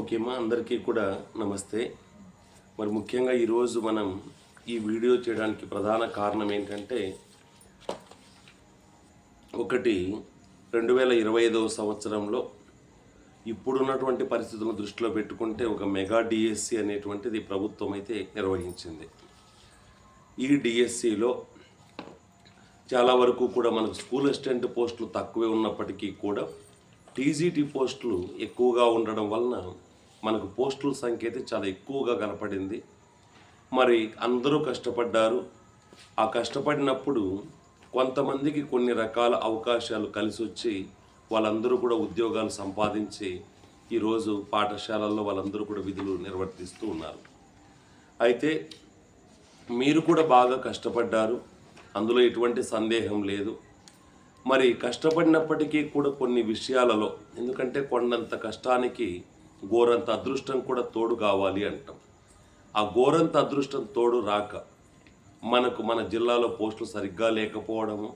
ఓకేమా అందరికీ కూడా నమస్తే. మరి ముఖ్యంగా ఈరోజు మనం ఈ వీడియో చేయడానికి ప్రధాన కారణం ఏంటంటే ఒకటి రెండు వేల ఇరవై ఐదవ సంవత్సరంలో ఇప్పుడున్నటువంటి పరిస్థితులను దృష్టిలో పెట్టుకుంటే ఒక మెగా డిఎస్సి అనేటువంటిది ప్రభుత్వం అయితే నిర్వహించింది. ఈ డిఎస్సిలో చాలా వరకు కూడా మనకు స్కూల్ అసిస్టెంట్ పోస్టులు తక్కువే ఉన్నప్పటికీ కూడా టీజీటీ పోస్టులు ఎక్కువగా ఉండడం వలన మనకు పోస్టుల సంఖ్య అయితే చాలా ఎక్కువగా కనపడింది. మరి అందరూ కష్టపడ్డారు. ఆ కష్టపడినప్పుడు కొంతమందికి కొన్ని రకాల అవకాశాలు కలిసి వచ్చి వాళ్ళందరూ కూడా ఉద్యోగాలు సంపాదించి ఈరోజు పాఠశాలల్లో వాళ్ళందరూ కూడా విధులు నిర్వర్తిస్తూ ఉన్నారు. అయితే మీరు కూడా బాగా కష్టపడ్డారు. అందులో ఎటువంటి సందేహం లేదు. మరి కష్టపడినప్పటికీ కూడా కొన్ని విషయాలలో ఎందుకంటే కొండంత కష్టానికి గోరంత అదృష్టం కూడా తోడు కావాలి అంటాం. ఆ గోరంత అదృష్టం తోడు రాక మనకు మన జిల్లాలో పోస్టులు సరిగ్గా లేకపోవడము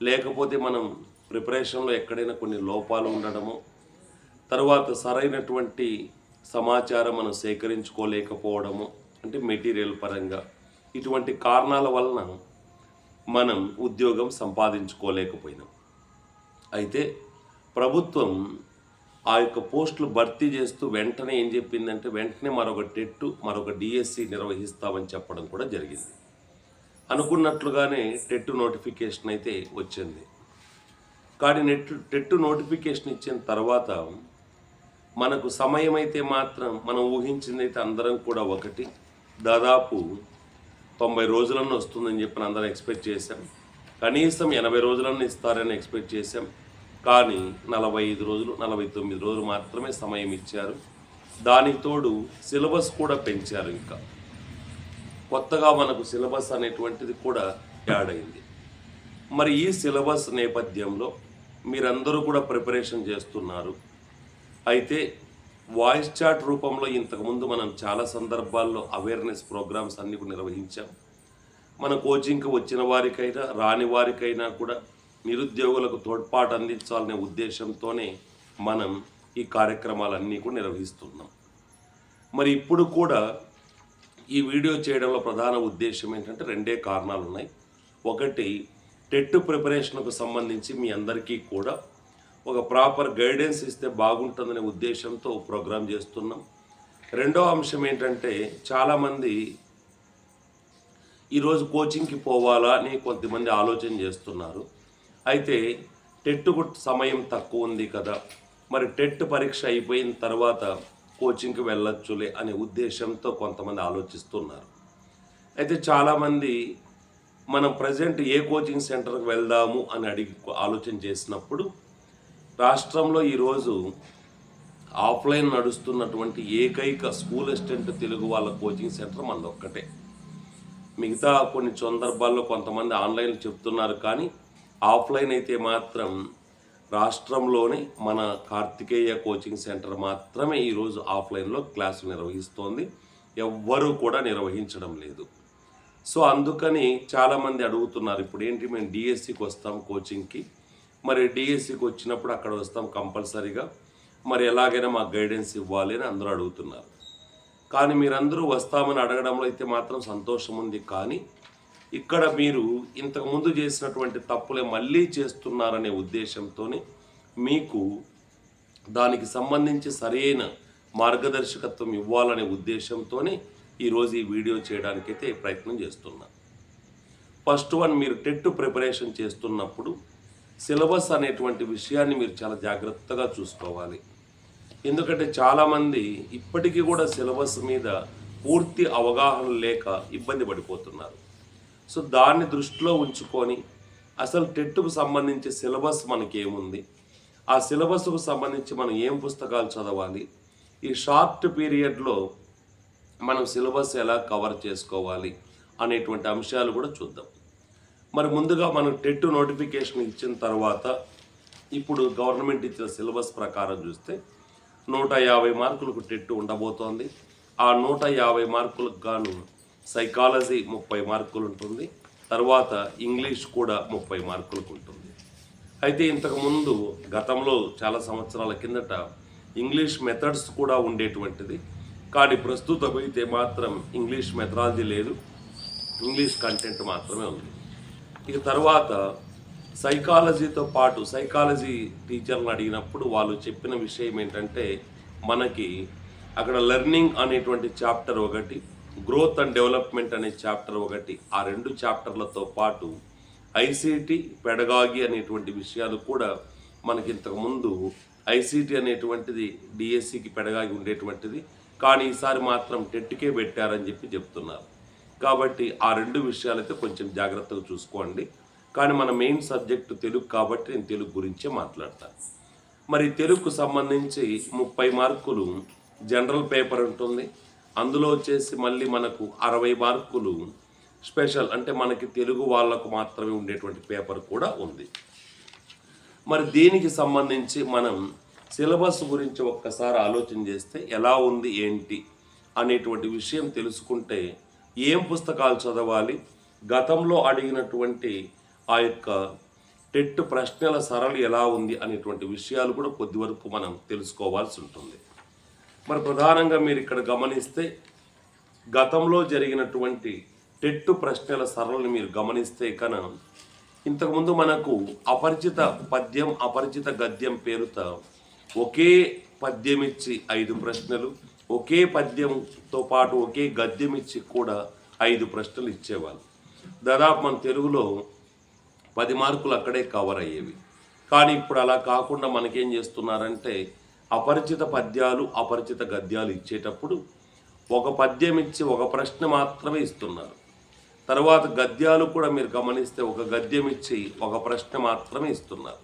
లేకపోతే మనం ప్రిపరేషన్లో ఎక్కడైనా కొన్ని లోపాలు ఉండడము తర్వాత సరైనటువంటి సమాచారం మనం సేకరించుకోలేకపోవడము అంటే మెటీరియల్ పరంగా ఇటువంటి కారణాల వలన మనం ఉద్యోగం సంపాదించుకోలేకపోయినాం. అయితే ప్రభుత్వం ఆ యొక్క పోస్టులు భర్తీ చేస్తూ వెంటనే ఏం చెప్పిందంటే వెంటనే మరొక టెట్టు మరొక డిఎస్సి నిర్వహిస్తామని చెప్పడం కూడా జరిగింది. అనుకున్నట్లుగానే టెట్టు నోటిఫికేషన్ అయితే వచ్చింది. కానీ నెట్ టెట్టు నోటిఫికేషన్ ఇచ్చిన తర్వాత మనకు సమయం అయితే మాత్రం మనం ఊహించింది అయితే అందరం కూడా ఒకటి. దాదాపు తొంభై రోజులను వస్తుందని చెప్పి అందరం ఎక్స్పెక్ట్ చేశాం. కనీసం ఎనభై రోజులను ఇస్తారని ఎక్స్పెక్ట్ చేశాం. కానీ నలభై ఐదు రోజులు నలభై తొమ్మిది రోజులు మాత్రమే సమయం ఇచ్చారు. దానికి తోడు సిలబస్ కూడా పెంచారు ఇంకా. కొత్తగా మనకు సిలబస్ అనేటువంటిది కూడా యాడ్ అయింది. మరి ఈ సిలబస్ నేపథ్యంలో మీరందరూ కూడా ప్రిపరేషన్ చేస్తున్నారు. అయితే వాయిస్ చాట్ రూపంలో ఇంతకుముందు మనం చాలా సందర్భాల్లో అవేర్నెస్ ప్రోగ్రామ్స్ అన్ని కూడా నిర్వహించాం. మన కోచింగ్కి వచ్చిన వారికైనా రాని వారికైనా కూడా నిరుద్యోగులకు తోడ్పాటు అందించాలనే ఉద్దేశంతోనే మనం ఈ కార్యక్రమాలన్నీ కూడా నిర్వహిస్తున్నాం. మరి ఇప్పుడు కూడా ఈ వీడియో చేయడంలో ప్రధాన ఉద్దేశం ఏంటంటే రెండే కారణాలు ఉన్నాయి. ఒకటి టెట్ ప్రిపరేషన్కు సంబంధించి మీ అందరికీ కూడా ఒక ప్రాపర్ గైడెన్స్ ఇస్తే బాగుంటుందనే ఉద్దేశంతో ప్రోగ్రామ్ చేస్తున్నాం. రెండో అంశం ఏంటంటే చాలామంది ఈరోజు కోచింగ్కి పోవాలా అని కొంతమంది ఆలోచన చేస్తున్నారు. అయితే టెట్కు సమయం తక్కువ ఉంది కదా. మరి టెట్ పరీక్ష అయిపోయిన తర్వాత కోచింగ్కి వెళ్ళొచ్చులే అనే ఉద్దేశంతో కొంతమంది ఆలోచిస్తున్నారు. అయితే చాలామంది మనం ప్రజెంట్ ఏ కోచింగ్ సెంటర్కి వెళ్దాము అని అడిగి ఆలోచన చేసినప్పుడు రాష్ట్రంలో ఈరోజు ఆఫ్లైన్ నడుస్తున్నటువంటి ఏకైక స్కూల్ అసిస్టెంట్ తెలుగు వాళ్ళ కోచింగ్ సెంటర్ మనది ఒక్కటే. మిగతా కొన్ని సందర్భాల్లో కొంతమంది ఆన్లైన్లో చెప్తున్నారు కానీ ఆఫ్లైన్ అయితే మాత్రం రాష్ట్రంలోనే మన కార్తికేయ కోచింగ్ సెంటర్ మాత్రమే ఈరోజు ఆఫ్లైన్లో క్లాసులు నిర్వహిస్తోంది. ఎవ్వరూ కూడా నిర్వహించడం లేదు. సో అందుకని చాలామంది అడుగుతున్నారు ఇప్పుడు ఏంటి మేము డిఎస్సికి వస్తాం కోచింగ్కి? మరి డిఎస్సికి వచ్చినప్పుడు అక్కడ వస్తాం కంపల్సరీగా. మరి ఎలాగైనా మాకు గైడెన్స్ ఇవ్వాలి అని అందరూ అడుగుతున్నారు. కానీ మీరందరూ వస్తామని అడగడంలో అయితే మాత్రం సంతోషం ఉంది. కానీ ఇక్కడ మీరు ఇంతకుముందు చేసినటువంటి తప్పులే మళ్ళీ చేస్తున్నారనే ఉద్దేశంతో మీకు దానికి సంబంధించి సరైన మార్గదర్శకత్వం ఇవ్వాలనే ఉద్దేశంతోనే ఈరోజు ఈ వీడియో చేయడానికైతే ప్రయత్నం చేస్తున్నా. ఫస్ట్ వన్ మీరు టెట్ ప్రిపరేషన్ చేస్తున్నప్పుడు సిలబస్ అనేటువంటి విషయాన్ని మీరు చాలా జాగ్రత్తగా చూసుకోవాలి. ఎందుకంటే చాలామంది ఇప్పటికీ కూడా సిలబస్ మీద పూర్తి అవగాహన లేక ఇబ్బంది పడిపోతున్నారు. సో దాన్ని దృష్టిలో ఉంచుకొని అసలు టెట్కు సంబంధించి సిలబస్ మనకి ఏముంది ఆ సిలబస్కు సంబంధించి మనం ఏం పుస్తకాలు చదవాలి? ఈ షార్ట్ పీరియడ్లో మనం సిలబస్ ఎలా కవర్ చేసుకోవాలి అనేటువంటి అంశాలు కూడా చూద్దాం. మరి ముందుగా మనం టెట్ నోటిఫికేషన్ ఇచ్చిన తర్వాత ఇప్పుడు గవర్నమెంట్ ఇచ్చిన సిలబస్ ప్రకారం చూస్తే నూట యాభై మార్కులకు టెట్ ఉండబోతోంది. ఆ నూట యాభై మార్కులకు గాను సైకాలజీ ముప్పై మార్కులు ఉంటుంది. తర్వాత ఇంగ్లీష్ కూడా ముప్పై మార్కులకు ఉంటుంది. అయితే ఇంతకుముందు గతంలో చాలా సంవత్సరాల కిందట ఇంగ్లీష్ మెథడ్స్ కూడా ఉండేటువంటిది. కానీ ప్రస్తుతం అయితే మాత్రం ఇంగ్లీష్ మెథడాలజీ లేదు. ఇంగ్లీష్ కంటెంట్ మాత్రమే ఉంది. ఇక తర్వాత సైకాలజీతో పాటు సైకాలజీ టీచర్లను అడిగినప్పుడు వాళ్ళు చెప్పిన విషయం ఏంటంటే మనకి అక్కడ లెర్నింగ్ అనేటువంటి చాప్టర్ ఒకటి గ్రోత్ అండ్ డెవలప్మెంట్ అనే చాప్టర్ ఒకటి ఆ రెండు చాప్టర్లతో పాటు ఐసీటీ పెడగాగి అనేటువంటి విషయాలు కూడా మనకి ఇంతకుముందు ఐసీటీ అనేటువంటిది డిఎస్సికి పెడగాగి ఉండేటువంటిది. కానీ ఈసారి మాత్రం టెట్కే పెట్టారని చెప్పి చెప్తున్నారు. కాబట్టి ఆ రెండు విషయాలైతే కొంచెం జాగ్రత్తగా చూసుకోండి. కానీ మన మెయిన్ సబ్జెక్టు తెలుగు కాబట్టి నేను తెలుగు గురించే మాట్లాడతాను. మరి తెలుగుకు సంబంధించి ముప్పై మార్కులు జనరల్ పేపర్ ఉంటుంది. అందులో వచ్చేసి మళ్ళీ మనకు అరవై మార్కులు స్పెషల్ అంటే మనకి తెలుగు వాళ్ళకు మాత్రమే ఉండేటువంటి పేపర్ కూడా ఉంది. మరి దీనికి సంబంధించి మనం సిలబస్ గురించి ఒక్కసారి ఆలోచన చేస్తే ఎలా ఉంది ఏంటి అనేటువంటి విషయం తెలుసుకుంటే ఏం పుస్తకాలు చదవాలి గతంలో అడిగినటువంటి ఆ యొక్క టెట్ ప్రశ్నల సరళి ఎలా ఉంది అనేటువంటి విషయాలు కూడా కొద్ది వరకు మనం తెలుసుకోవాల్సి ఉంటుంది. మరి ప్రధానంగా మీరు ఇక్కడ గమనిస్తే గతంలో జరిగినటువంటి టెట్టు ప్రశ్నల సరళిని మీరు గమనిస్తే కన ఇంతకుముందు మనకు అపరిచిత పద్యం అపరిచిత గద్యం పేరుతో ఒకే పద్యం ఇచ్చి ఐదు ప్రశ్నలు ఒకే పద్యంతో పాటు ఒకే గద్యం ఇచ్చి కూడా ఐదు ప్రశ్నలు ఇచ్చేవాళ్ళు. దాదాపు మన తెలుగులో పది మార్కులు అక్కడే కవర్ అయ్యేవి. కానీ ఇప్పుడు అలా కాకుండా మనకేం చేస్తున్నారంటే అపరిచిత పద్యాలు అపరిచిత గద్యాలు ఇచ్చేటప్పుడు ఒక పద్యం ఇచ్చి ఒక ప్రశ్న మాత్రమే ఇస్తున్నారు. తర్వాత గద్యాలు కూడా మీరు గమనిస్తే ఒక గద్యం ఇచ్చి ఒక ప్రశ్న మాత్రమే ఇస్తున్నారు.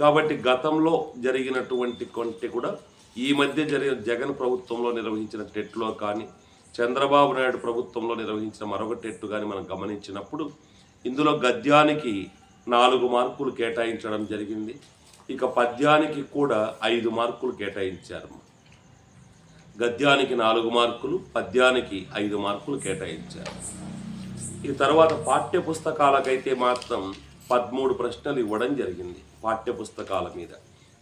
కాబట్టి గతంలో జరిగినటువంటి కొంటి కూడా ఈ మధ్య జరిగిన జగన్ ప్రభుత్వంలో నిర్వహించిన టెట్లో కానీ చంద్రబాబు నాయుడు ప్రభుత్వంలో నిర్వహించిన మరొక టెట్టు కానీ మనం గమనించినప్పుడు ఇందులో గద్యానికి నాలుగు మార్కులు కేటాయించడం జరిగింది. ఇక పద్యానికి కూడా ఐదు మార్కులు కేటాయించారు. గద్యానికి నాలుగు మార్కులు పద్యానికి ఐదు మార్కులు కేటాయించారు. ఈ తర్వాత పాఠ్య పుస్తకాలకైతే మాత్రం పదమూడు ప్రశ్నలు ఇవ్వడం జరిగింది పాఠ్య పుస్తకాల మీద.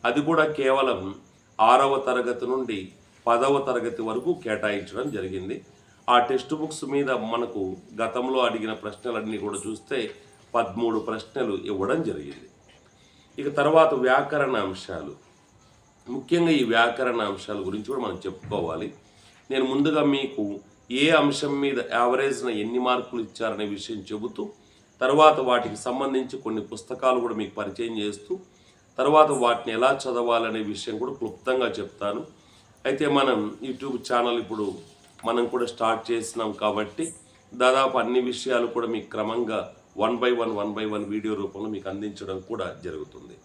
అది కూడా కేవలం ఆరవ తరగతి నుండి పదవ తరగతి వరకు కేటాయించడం జరిగింది. ఆ టెక్స్ట్ బుక్స్ మీద మనకు గతంలో అడిగిన ప్రశ్నలన్నీ కూడా చూస్తే పదమూడు ప్రశ్నలు ఇవ్వడం జరిగింది. ఇక తర్వాత వ్యాకరణ అంశాలు. ముఖ్యంగా ఈ వ్యాకరణ అంశాల గురించి కూడా మనం చెప్పుకోవాలి. నేను ముందుగా మీకు ఏ అంశం మీద యావరేజ్న ఎన్ని మార్కులు ఇచ్చారనే విషయం చెబుతూ తర్వాత వాటికి సంబంధించి కొన్ని పుస్తకాలు కూడా మీకు పరిచయం చేస్తూ తర్వాత వాటిని ఎలా చదవాలనే విషయం కూడా క్లుప్తంగా చెప్తాను. అయితే మనం యూట్యూబ్ ఛానల్ ఇప్పుడు మనం కూడా స్టార్ట్ చేసినాం కాబట్టి దాదాపు అన్ని విషయాలు కూడా మీకు క్రమంగా one by one one by one video రూపంలో మీకు అందించడం కూడా జరుగుతుంది.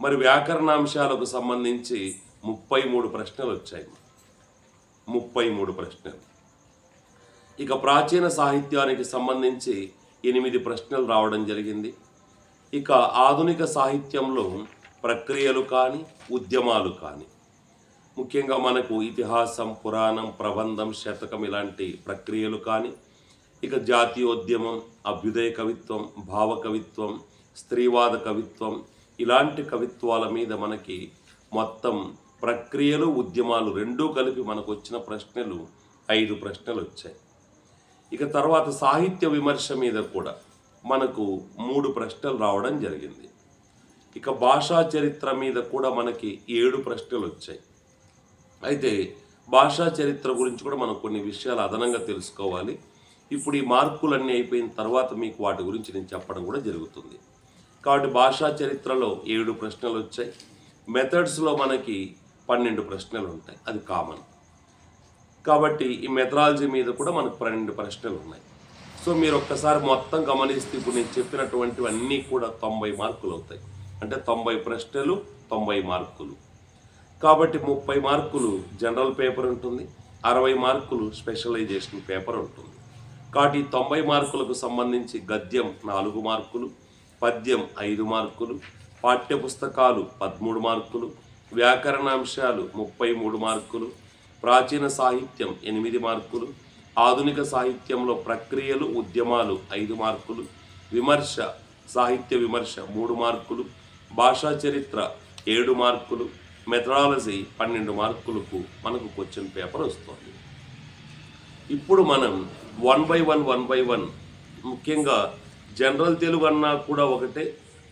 మరి వ్యాకరణాంశాలకు సంబంధించి ముప్పై మూడు ప్రశ్నలు వచ్చాయి. ముప్పై మూడు ప్రశ్నలు. ఇక ప్రాచీన సాహిత్యానికి సంబంధించి ఎనిమిది ప్రశ్నలు రావడం జరిగింది. ఇక ఆధునిక సాహిత్యంలో ప్రక్రియలు కానీ ఉద్యమాలు కానీ ముఖ్యంగా మనకు ఇతిహాసం పురాణం ప్రబంధం శతకం ఇలాంటి ప్రక్రియలు కానీ ఇక జాతీయోద్యమం అభ్యుదయ కవిత్వం భావ కవిత్వం స్త్రీవాద కవిత్వం ఇలాంటి కవిత్వాల మీద మనకి మొత్తం ప్రక్రియలు ఉద్యమాలు రెండూ కలిపి మనకు వచ్చిన ప్రశ్నలు ఐదు ప్రశ్నలు వచ్చాయి. ఇక తర్వాత సాహిత్య విమర్శ మీద కూడా మనకు మూడు ప్రశ్నలు రావడం జరిగింది. ఇక భాషా చరిత్ర మీద కూడా మనకి ఏడు ప్రశ్నలు వచ్చాయి. అయితే భాషా చరిత్ర గురించి కూడా మనం కొన్ని విషయాలు అదనంగా తెలుసుకోవాలి. ఇప్పుడు ఈ మార్కులన్నీ అయిపోయిన తర్వాత మీకు వాటి గురించి నేను చెప్పడం కూడా జరుగుతుంది. కాబట్టి భాషా చరిత్రలో ఏడు ప్రశ్నలు వచ్చాయి. మెథడ్స్లో మనకి పన్నెండు ప్రశ్నలు ఉంటాయి. అది కామన్. కాబట్టి ఈ మెథడాలజీ మీద కూడా మనకు పన్నెండు ప్రశ్నలు ఉన్నాయి. సో మీరు ఒక్కసారి మొత్తం గమనిస్తే ఇప్పుడు నేను చెప్పినటువంటివన్నీ కూడా తొంభై మార్కులు అవుతాయి. అంటే తొంభై ప్రశ్నలు తొంభై మార్కులు. కాబట్టి ముప్పై మార్కులు జనరల్ పేపర్ ఉంటుంది. అరవై మార్కులు స్పెషలైజేషన్ పేపర్ ఉంటుంది. కాబట్టి తొంభై మార్కులకు సంబంధించి గద్యం నాలుగు మార్కులు పద్యం ఐదు మార్కులు పాఠ్యపుస్తకాలు పదమూడు మార్కులు వ్యాకరణాంశాలు ముప్పై మూడు మార్కులు ప్రాచీన సాహిత్యం ఎనిమిది మార్కులు ఆధునిక సాహిత్యంలో ప్రక్రియలు ఉద్యమాలు ఐదు మార్కులు విమర్శ సాహిత్య విమర్శ మూడు మార్కులు భాషా చరిత్ర ఏడు మార్కులు మెథడాలజీ పన్నెండు మార్కులకు మనకు క్వశ్చన్ పేపర్ వస్తుంది. ఇప్పుడు మనం one by one one by one ముఖ్యంగా జనరల్ తెలుగు అన్నా కూడా ఒకటే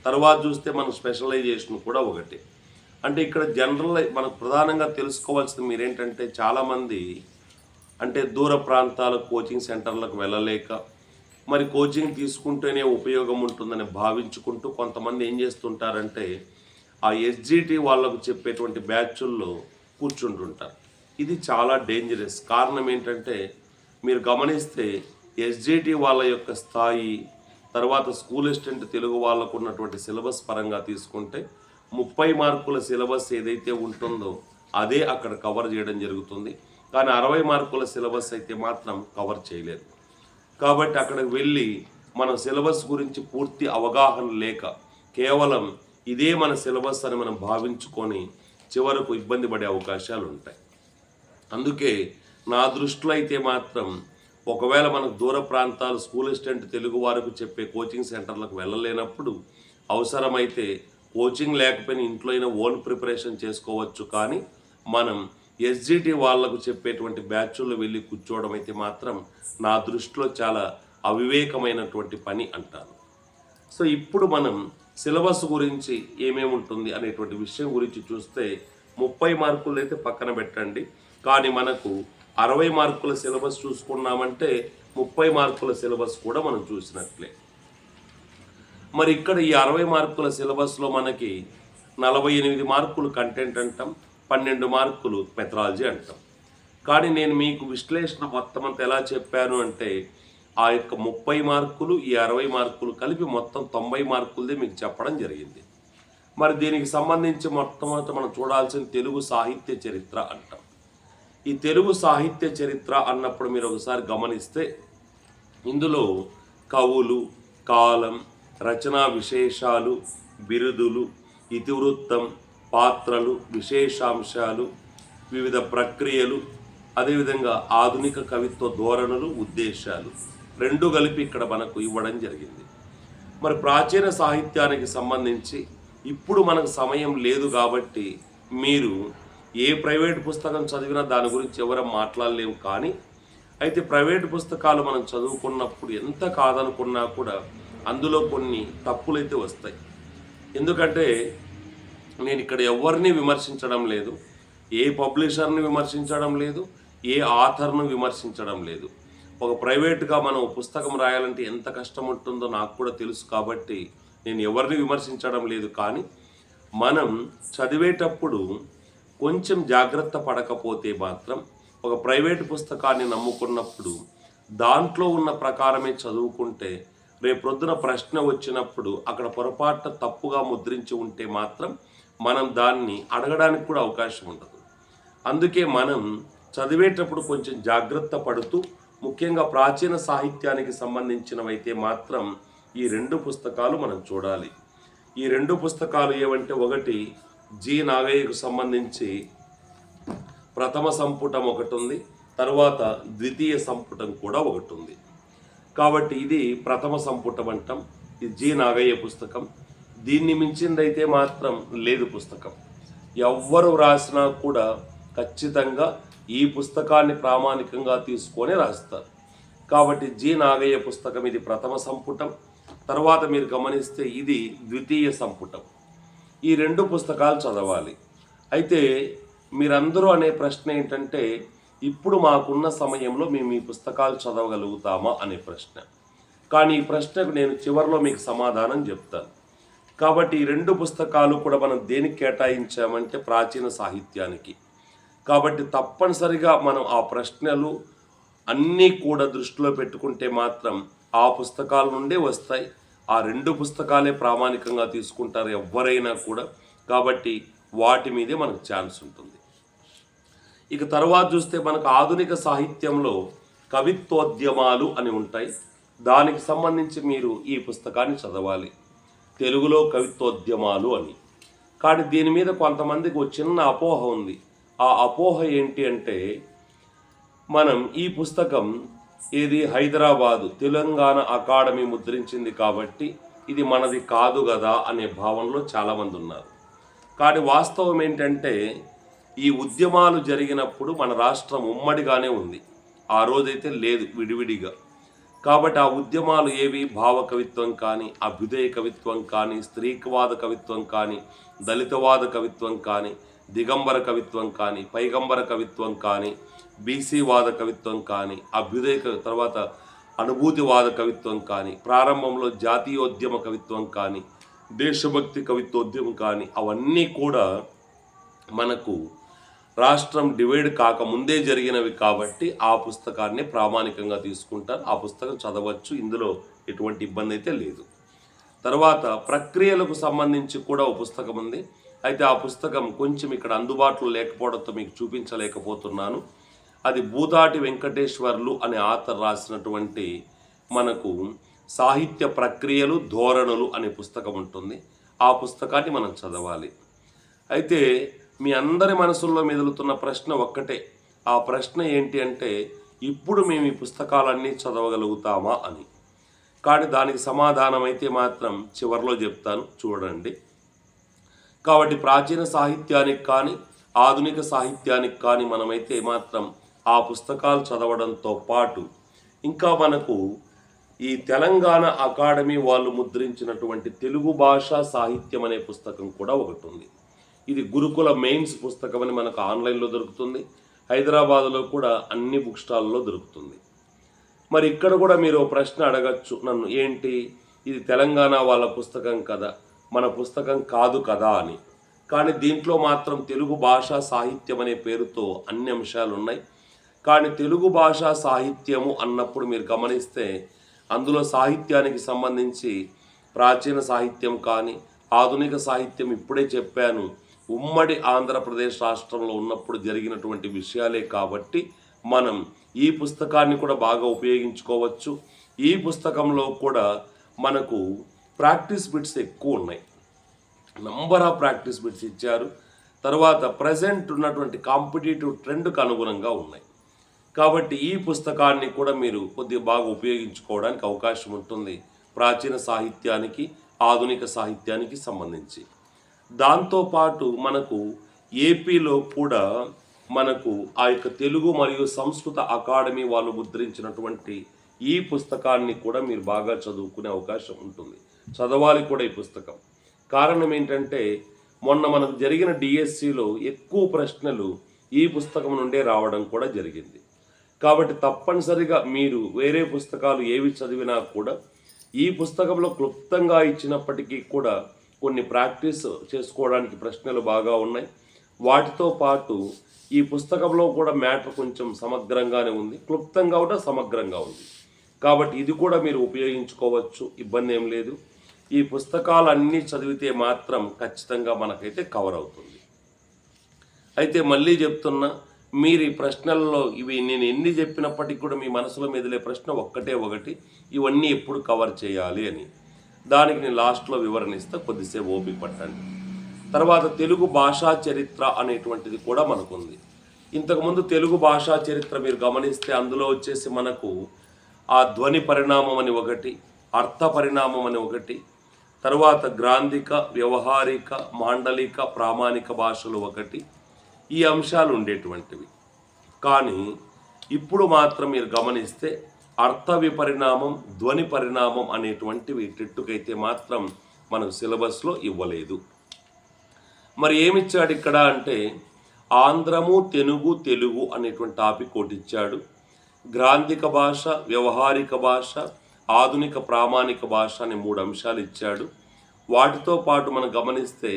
తర్వాత చూస్తే మన స్పెషలైజేషన్ కూడా ఒకటే. అంటే ఇక్కడ జనరల్ మనకు ప్రధానంగా తెలుసుకోవాల్సింది మీరేంటంటే చాలామంది అంటే దూర ప్రాంతాల కోచింగ్ సెంటర్లకు వెళ్ళలేక మరి కోచింగ్ తీసుకుంటేనే ఉపయోగం ఉంటుందని భావించుకుంటూ కొంతమంది ఏం చేస్తుంటారంటే ఆ ఎస్జిటి వాళ్ళకు చెప్పేటువంటి బ్యాచ్ల్లో కూర్చుంటుంటారు. ఇది చాలా డేంజరస్ కారణం ఏంటంటే మీరు గమనిస్తే ఎస్జిటి వాళ్ళ యొక్క స్థాయి తర్వాత స్కూల్ అసిస్టెంట్ తెలుగు వాళ్ళకు ఉన్నటువంటి సిలబస్ పరంగా తీసుకుంటే ముప్పై మార్కుల సిలబస్ ఏదైతే ఉంటుందో అదే అక్కడ కవర్ చేయడం జరుగుతుంది. కానీ అరవై మార్కుల సిలబస్ అయితే మాత్రం కవర్ చేయలేదు. కాబట్టి అక్కడికి వెళ్ళి మన సిలబస్ గురించి పూర్తి అవగాహన లేక కేవలం ఇదే మన సిలబస్ అని మనం భావించుకొని చివరకు ఇబ్బంది పడే అవకాశాలు ఉంటాయి. అందుకే నా దృష్టిలో అయితే మాత్రం ఒకవేళ మనకు దూర ప్రాంతాలు స్కూల్ అసిస్టెంట్ తెలుగు వారికి చెప్పే కోచింగ్ సెంటర్లకు వెళ్ళలేనప్పుడు అవసరమైతే కోచింగ్ లేకపోయినా ఇంట్లో అయినా ఓన్ ప్రిపరేషన్ చేసుకోవచ్చు. కానీ మనం ఎస్జిటి వాళ్ళకు చెప్పేటువంటి బ్యాచ్ల్లో వెళ్ళి కూర్చోవడం అయితే మాత్రం నా దృష్టిలో చాలా అవివేకమైనటువంటి పని అంటాను. సో ఇప్పుడు మనం సిలబస్ గురించి ఏమేమి ఉంటుంది అనేటువంటి విషయం గురించి చూస్తే ముప్పై మార్కులు అయితే పక్కన పెట్టండి. కానీ మనకు అరవై మార్కుల సిలబస్ చూసుకున్నామంటే ముప్పై మార్కుల సిలబస్ కూడా మనం చూసినట్లే. మరి ఇక్కడ ఈ అరవై మార్కుల సిలబస్లో మనకి నలభై ఎనిమిది మార్కులు కంటెంట్ అంటాం పన్నెండు మార్కులు మెథడాలజీ అంటాం. కానీ నేను మీకు విశ్లేషణ మొత్తం అంతా ఎలా చెప్పాను అంటే ఆ యొక్క ముప్పై మార్కులు ఈ అరవై మార్కులు కలిపి మొత్తం తొంభై మార్కులదే మీకు చెప్పడం జరిగింది. మరి దీనికి సంబంధించి మొట్టమొదట మనం చూడాల్సిన తెలుగు సాహిత్య చరిత్ర అంటాం. ఈ తెలుగు సాహిత్య చరిత్ర అన్నప్పుడు మీరు ఒకసారి గమనిస్తే ఇందులో కవులు కాలం రచనా విశేషాలు బిరుదులు ఇతివృత్తం పాత్రలు విశేషాంశాలు వివిధ ప్రక్రియలు అదేవిధంగా ఆధునిక కవిత్వ ధోరణులు ఉద్దేశాలు రెండు కలిపి ఇక్కడ మనకు ఇవ్వడం జరిగింది. మరి ప్రాచీన సాహిత్యానికి సంబంధించి ఇప్పుడు మనకు సమయం లేదు కాబట్టి మీరు ఏ ప్రైవేట్ పుస్తకం చదివినా దాని గురించి ఎవరూ మాట్లాడలేము కానీ అయితే ప్రైవేట్ పుస్తకాలు మనం చదువుకున్నప్పుడు ఎంత కాదనుకున్నా కూడా అందులో కొన్ని తప్పులైతే వస్తాయి. ఎందుకంటే నేను ఇక్కడ ఎవరిని విమర్శించడం లేదు ఏ పబ్లిషర్ని విమర్శించడం లేదు ఏ ఆథర్ను విమర్శించడం లేదు. ఒక ప్రైవేట్గా మనం పుస్తకం రాయాలంటే ఎంత కష్టం ఉంటుందో నాకు కూడా తెలుసు కాబట్టి నేను ఎవరిని విమర్శించడం లేదు కానీ మనం చదివేటప్పుడు కొంచెం జాగ్రత్త పడకపోతే మాత్రం ఒక ప్రైవేట్ పుస్తకాన్ని నమ్ముకున్నప్పుడు దాంట్లో ఉన్న ప్రకారమే చదువుకుంటే రేపొద్దున ప్రశ్న వచ్చినప్పుడు అక్కడ పొరపాటున తప్పుగా ముద్రించి ఉంటే మాత్రం మనం దాన్ని అడగడానికి కూడా అవకాశం ఉండదు. అందుకే మనం చదివేటప్పుడు కొంచెం జాగ్రత్త పడుతూ ముఖ్యంగా ప్రాచీన సాహిత్యానికి సంబంధించినవైతే మాత్రం ఈ రెండు పుస్తకాలు మనం చూడాలి. ఈ రెండు పుస్తకాలు ఏవంటే ఒకటి జి నాగయ్యకు సంబంధించి ప్రథమ సంపుటం ఒకటి ఉంది తర్వాత ద్వితీయ సంపుటం కూడా ఒకటి ఉంది కాబట్టి ఇది ప్రథమ సంపుటం అంటాం ఇది జి నాగయ్య పుస్తకం. దీన్ని మించిందైతే మాత్రం లేదు పుస్తకం. ఎవ్వరు రాసినా కూడా ఖచ్చితంగా ఈ పుస్తకాన్ని ప్రామాణికంగా తీసుకొని రాస్తారు. కాబట్టి జి నాగయ్య పుస్తకం ఇది ప్రథమ సంపుటం తర్వాత మీరు గమనిస్తే ఇది ద్వితీయ సంపుటం. ఈ రెండు పుస్తకాలు చదవాలి. అయితే మీరందరూ అనే ప్రశ్న ఏంటంటే ఇప్పుడు మాకున్న సమయంలో మేము ఈ పుస్తకాలు చదవగలుగుతామా అనే ప్రశ్న. కానీ ఈ ప్రశ్నకు నేను చివరిలో మీకు సమాధానం చెప్తాను. కాబట్టి ఈ రెండు పుస్తకాలు కూడా మనం దేనికి కేటాయించామంటే ప్రాచీన సాహిత్యానికి. కాబట్టి తప్పనిసరిగా మనం ఆ ప్రశ్నలు అన్నీ కూడా దృష్టిలో పెట్టుకుంటే మాత్రం ఆ పుస్తకాల నుండే వస్తాయి. ఆ రెండు పుస్తకాలే ప్రామాణికంగా తీసుకుంటారు ఎవరైనా కూడా. కాబట్టి వాటి మీదే మనకు ఛాన్స్ ఉంటుంది. ఇక తర్వాత చూస్తే మనకు ఆధునిక సాహిత్యంలో కవిత్వోద్యమాలు అని ఉంటాయి. దానికి సంబంధించి మీరు ఈ పుస్తకాన్ని చదవాలి. తెలుగులో కవిత్వోద్యమాలు అని. కానీ దీని మీద కొంతమందికి ఒక చిన్న అపోహ ఉంది. ఆ అపోహ ఏంటి అంటే మనం ఈ పుస్తకం ఇది హైదరాబాదు తెలంగాణ అకాడమీ ముద్రించింది కాబట్టి ఇది మనది కాదు కదా అనే భావనలో చాలామంది ఉన్నారు కానీ వాస్తవం ఏంటంటే ఈ ఉద్యమాలు జరిగినప్పుడు మన రాష్ట్రం ఉమ్మడిగానే ఉంది. ఆ రోజైతే లేదు విడివిడిగా. కాబట్టి ఆ ఉద్యమాలు ఏవి? భావ కవిత్వం కానీ అభ్యుదయ కవిత్వం కానీ స్త్రీకవాద కవిత్వం కానీ దళితవాద కవిత్వం కానీ దిగంబర కవిత్వం కానీ పైగంబర కవిత్వం కానీ బీసీ వాద కవిత్వం కానీ అభ్యుదయ తర్వాత అనుభూతివాద కవిత్వం కానీ ప్రారంభంలో జాతీయోద్యమ కవిత్వం కానీ దేశభక్తి కవిత్వోద్యమం కానీ అవన్నీ కూడా మనకు రాష్ట్రం డివైడ్ కాకముందే జరిగినవి కాబట్టి ఆ పుస్తకాన్ని ప్రామాణికంగా తీసుకుంటారు. ఆ పుస్తకం చదవచ్చు. ఇందులో ఎటువంటి ఇబ్బంది అయితే లేదు. తర్వాత ప్రక్రియలకు సంబంధించి కూడా ఒక పుస్తకం ఉంది అయితే ఆ పుస్తకం కొంచెం ఇక్కడ అందుబాటులో లేకపోవడంతో మీకు చూపించలేకపోతున్నాను. అది భూతాటి వెంకటేశ్వర్లు అనే ఆతర్ రాసినటువంటి మనకు సాహిత్య ప్రక్రియలు ధోరణులు అనే పుస్తకం ఉంటుంది. ఆ పుస్తకాన్ని మనం చదవాలి. అయితే మీ అందరి మనసుల్లో మెదులుతున్న ప్రశ్న ఒక్కటే. ఆ ప్రశ్న ఏంటి అంటే ఇప్పుడు మేము ఈ పుస్తకాలన్నీ చదవగలుగుతామా అని. కానీ దానికి సమాధానం అయితే మాత్రం చివరిలో చెప్తాను చూడండి. కాబట్టి ప్రాచీన సాహిత్యానికి కానీ ఆధునిక సాహిత్యానికి కానీ మనమైతే మాత్రం ఆ పుస్తకాలు చదవడంతో పాటు ఇంకా మనకు ఈ తెలంగాణ అకాడమీ వాళ్ళు ముద్రించినటువంటి తెలుగు భాషా సాహిత్యం అనే పుస్తకం కూడా ఒకటి ఉంది ఇది గురుకుల మెయిన్స్ పుస్తకం అని మనకు ఆన్లైన్లో దొరుకుతుంది. హైదరాబాద్లో కూడా అన్ని బుక్ స్టాల్లో దొరుకుతుంది. మరి ఇక్కడ కూడా మీరు ప్రశ్న అడగచ్చు. నన్ను ఏంటి? ఇది తెలంగాణ వాళ్ళ పుస్తకం కదా మన పుస్తకం కాదు కదా అని. కానీ దీంట్లో మాత్రం తెలుగు భాష సాహిత్యం అనే పేరుతో అన్ని అంశాలు ఉన్నాయి కానీ తెలుగు భాష సాహిత్యము అన్నప్పుడు మీరు గమనిస్తే అందులో సాహిత్యానికి సంబంధించి ప్రాచీన సాహిత్యం కానీ ఆధునిక సాహిత్యం ఇప్పుడే చెప్పాను. ఉమ్మడి ఆంధ్రప్రదేశ్ రాష్ట్రంలో ఉన్నప్పుడు జరిగినటువంటి విషయాలే కాబట్టి మనం ఈ పుస్తకాన్ని కూడా బాగా ఉపయోగించుకోవచ్చు. ఈ పుస్తకంలో కూడా మనకు ప్రాక్టీస్ బిట్స్ ఎక్కువ ఉన్నాయి. నంబర్ ఆఫ్ ప్రాక్టీస్ బిట్స్ ఇచ్చారు. తర్వాత ప్రజెంట్ ఉన్నటువంటి కాంపిటేటివ్ ట్రెండ్కు అనుగుణంగా ఉన్నాయి. కాబట్టి ఈ పుస్తకాన్ని కూడా మీరు కొద్దిగా బాగా ఉపయోగించుకోవడానికి అవకాశం ఉంటుంది. ప్రాచీన సాహిత్యానికి ఆధునిక సాహిత్యానికి సంబంధించి. దాంతోపాటు మనకు ఏపీలో కూడా మనకు ఆ యొక్క తెలుగు మరియు సంస్కృత అకాడమీ వాళ్ళు ముద్రించినటువంటి ఈ పుస్తకాన్ని కూడా మీరు బాగా చదువుకునే అవకాశం ఉంటుంది. చదవాలి కూడా ఈ పుస్తకం. కారణం ఏంటంటే మొన్న మనకు జరిగిన డిఎస్సిలో ఎక్కువ ప్రశ్నలు ఈ పుస్తకం నుండే రావడం కూడా జరిగింది. కాబట్టి తప్పనిసరిగా మీరు వేరే పుస్తకాలు ఏవి చదివినా కూడా ఈ పుస్తకంలో క్లుప్తంగా ఇచ్చినప్పటికీ కూడా కొన్ని ప్రాక్టీస్ చేసుకోవడానికి ప్రశ్నలు బాగా ఉన్నాయి. వాటితో పాటు ఈ పుస్తకంలో కూడా మ్యాటర్ కొంచెం సమగ్రంగానే ఉంది. క్లుప్తంగా కూడా సమగ్రంగా ఉంది. కాబట్టి ఇది కూడా మీరు ఉపయోగించుకోవచ్చు. ఇబ్బంది ఏం లేదు. ఈ పుస్తకాలన్నీ చదివితే మాత్రం ఖచ్చితంగా మనకైతే కవర్ అవుతుంది. అయితే మళ్ళీ చెప్తున్నా మీరు ఈ ప్రశ్నల్లో ఇవి నేను ఎన్ని చెప్పినప్పటికీ కూడా మీ మనసులో మెదిలే ప్రశ్న ఒక్కటే ఒకటి ఇవన్నీ ఎప్పుడు కవర్ చేయాలి అని. దానికి నేను లాస్ట్లో వివరణ ఇస్తా కొద్దిసేపు ఓపిక పట్టండి. తర్వాత తెలుగు భాషా చరిత్ర అనేటువంటిది కూడా మనకుంది. ఇంతకుముందు తెలుగు భాషా చరిత్ర మీరు గమనిస్తే అందులో వచ్చేసి మనకు ఆ ధ్వని పరిణామం అని ఒకటి అర్థ పరిణామం అని ఒకటి తర్వాత గ్రాంధిక వ్యవహారిక మాండలిక ప్రామాణిక భాషలు ఒకటి ఈ అంశాలు ఉండేటువంటివి. కానీ ఇప్పుడు మాత్రం మీరు గమనిస్తే అర్థ విపరిణామం ధ్వని పరిణామం అనేటువంటివి టిట్టుకైతే మాత్రం మనకు సిలబస్లో ఇవ్వలేదు. మరి ఏమిచ్చాడు ఇక్కడ అంటే ఆంధ్రము తెలుగు తెలుగు అనేటువంటి టాపిక్ ఒకటి ఇచ్చాడు. గ్రాంధిక భాష వ్యవహారిక భాష ఆధునిక ప్రామాణిక భాష అనే మూడు అంశాలు ఇచ్చాడు. వాటితో పాటు మనం గమనిస్తే